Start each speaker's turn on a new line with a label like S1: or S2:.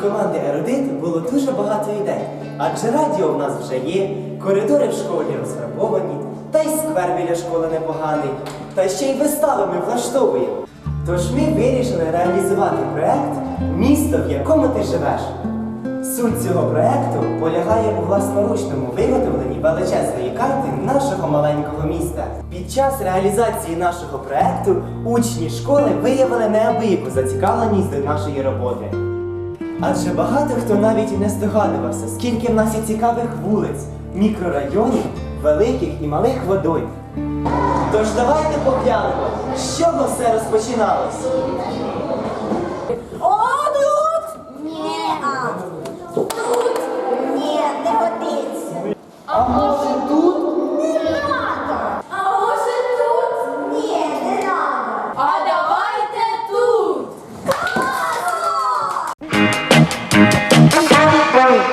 S1: команди ерудит було дуже багато ідей. Адже радіо в нас вже є, коридори в школі розфарбовані, та й сквер біля школи непоганий, та ще й вистави ми влаштовуємо. Тож ми вирішили реалізувати проект Місто, в якому ти живеш. Суть цього проекту полягає у власноручному виготовленні величезної карти нашого маленького міста. Під час реалізації нашого проекту учні школи виявили неабияку зацікавленість до нашої роботи. Адже багато хто навіть і не здогадувався, скільки в нас є цікавих вулиць, мікрорайонів, великих і малих водойм. Тож давайте поглянемо, з чого все розпочиналось.
S2: О, тут! Ні, а. Тут? Ні, не годиться.